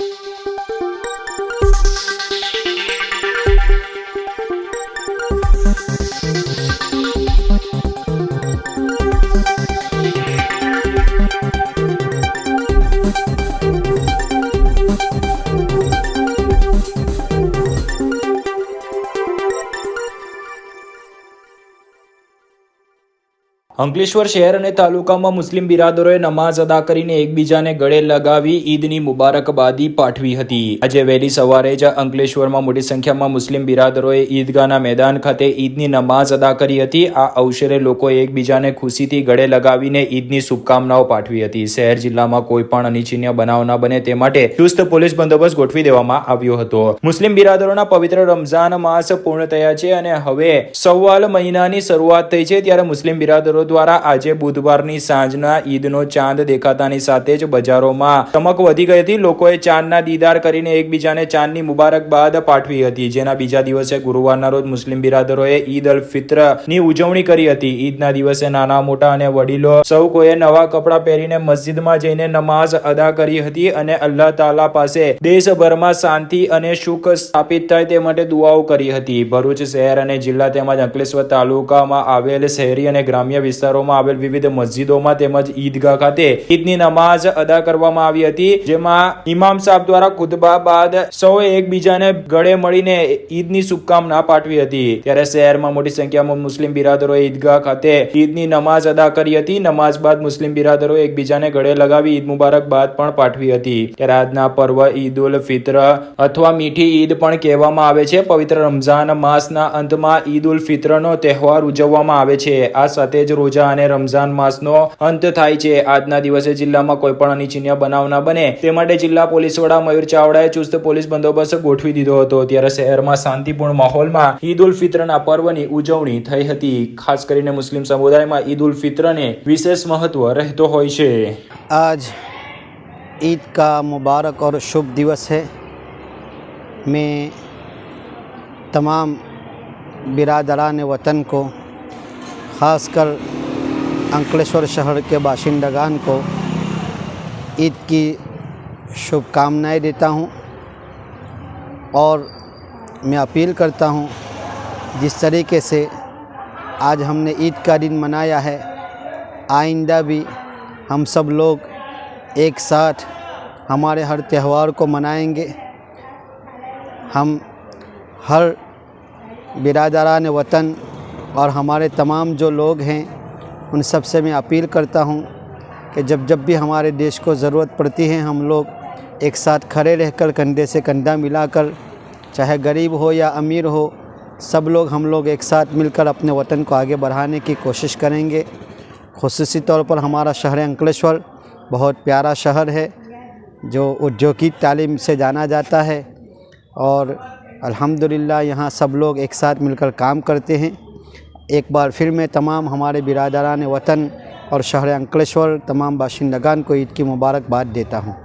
Thank you. Ankleshwar શહેર અને તાલુકામાં મુસ્લિમ બિરાદરોએ નમાઝ અદા કરીને એકબીજાને ગળે લગાવી ઈદની મુબારકબાદી પાઠવી હતી. આજે વહેલી સવારે જ અંકલેશ્વરમાં મોટી સંખ્યામાં મુસ્લિમ બિરાદરોએ ઈદગાહના મેદાન ખાતે ઈદની નમાઝ અદા કરી હતી. આ અવસરે લોકોએ એકબીજાને ખુશીથી ગળે લગાવીને ઈદની શુભકામનાઓ પાઠવી હતી. શહેર જિલ્લામાં કોઈ પણ અનિચ્છનીય બનાવ ન બને તે માટે ચુસ્ત પોલીસ બંદોબસ્ત ગોઠવી દેવામાં આવ્યો હતો. મુસ્લિમ બિરાદરોના પવિત્ર રમઝાન માસ પૂર્ણ થયા છે અને હવે સવાલ મહિનાની શરૂઆત થઈ છે ત્યારે મુસ્લિમ બિરાદરો દ્વારા આજે બુધવારની સાંજના ઈદનો ચાંદ દેખાતાની સાથે જ બજારોમાં ચમક વધી ગઈ હતી. લોકોએ ચાંદના દીદાર કરીને એકબીજાને ચાંદની મુબારકબાદ પાઠવી હતી. જેના બીજા દિવસે ગુરુવારના રોજ મુસ્લિમ બિરાદરોએ ઈદ અલ ફિત્રની ઉજવણી કરી હતી. ઈદના દિવસે નાના, મોટા અને વડીલો સૌ કોઈએ નવા કપડાં પહેરીને મસ્જિદમાં જઈને નમાઝ અદા કરી હતી અને અલ્લાહ તાલા પાસે દેશભરમાં શાંતિ અને સુખ સ્થાપિત થાય તે માટે દુઆઓ કરી હતી. ભરૂચ શહેર અને જિલ્લા તેમજ અંકલેશ્વર તાલુકામાં આવેલ શહેરી અને ગ્રામ્ય વિસ્તારોમાં આવેલ વિવિધ મસ્જિદોમાં તેમજ ઈદગાહ ખાતે ઈદની નમાઝ અદા કરવામાં આવી હતી, જેમાં ઇમામ સાહેબ દ્વારા ખુદબા બાદ સૌએ એકબીજાને ગળે મળીને ઈદની શુભકામના પાઠવી હતી. ત્યારે શહેરમાં મોટી સંખ્યામાં મુસ્લિમ બિરાદરોએ ઈદગાહ ખાતે ઈદની નમાઝ અદા કરી હતી. નમાઝ બાદ મુસ્લિમ બિરાદરો એકબીજાને ગળે લગાવી ઈદ મુબારક બાદ પણ પાઠવી હતી. ત્યારે આજના પર્વ ઈદ ઉલ ફિત્ર અથવા મીઠી ઈદ પણ કહેવામાં આવે છે. પવિત્ર રમઝાન માસના અંતમાં ઈદ ઉલ ફિત્રનો તહેવાર ઉજવવામાં આવે છે. આ સાથે જ રોજા અને રમઝાન માસનો અંત થાય છે આજના દિવસે જિલ્લામાં કોઈ પણ અનિચ્છનીય બનાવ ન બને તે માટે જિલ્લા પોલીસ વડા મયુર ચાવડાએ ચુસ્ત પોલીસ બંદોબસ્ત ગોઠવી દીધો હતો ત્યારે શહેરમાં શાંતિપૂર્ણ માહોલમાં ઈદ ઉલ ફિત્રના પર્વની ઉજવણી થઈ હતી ખાસ કરીને મુસ્લિમ સમુદાયમાં ઈદ ઉલ ફિત્રને વિશેષ મહત્વ રહેતો હોય છે आज ईद का मुबारक और शुभ दिवस है मैं तमाम बिरादरान वतन को ख़ासकर अंकलेश्वर शहर के बाशिंदगान को ईद की शुभकामनाएँ देता हूँ और मैं अपील करता हूँ, जिस तरीके से आज हमने ईद का दिन मनाया है, आइंदा भी हम सब लोग एक साथ हमारे हर त्यौहार को मनाएँगे। हम हर बिरादरान वतन और हमारे तमाम जो लोग हैं, उन सबसे मैं अपील करता हूँ कि जब जब भी हमारे देश को ज़रूरत पड़ती है, हम लोग एक साथ खड़े रहकर कंधे से कंधा मिलाकर, चाहे गरीब हो या अमीर हो, सब लोग हम लोग एक साथ मिलकर अपने वतन को आगे बढ़ाने की कोशिश करेंगे। खसूस तौर पर हमारा शहर अंकलेश्वर बहुत प्यारा शहर है, जो औद्योगिक तालीम से जाना जाता है और अल्हम्दुलिल्लाह यहाँ सब लोग एक साथ मिलकर काम करते हैं। एक बार फिर मैं तमाम हमारे बिरादरान वतन और शहर अंकलेश्वर तमाम बाशिंदगान को ईद की मुबारकबाद देता हूँ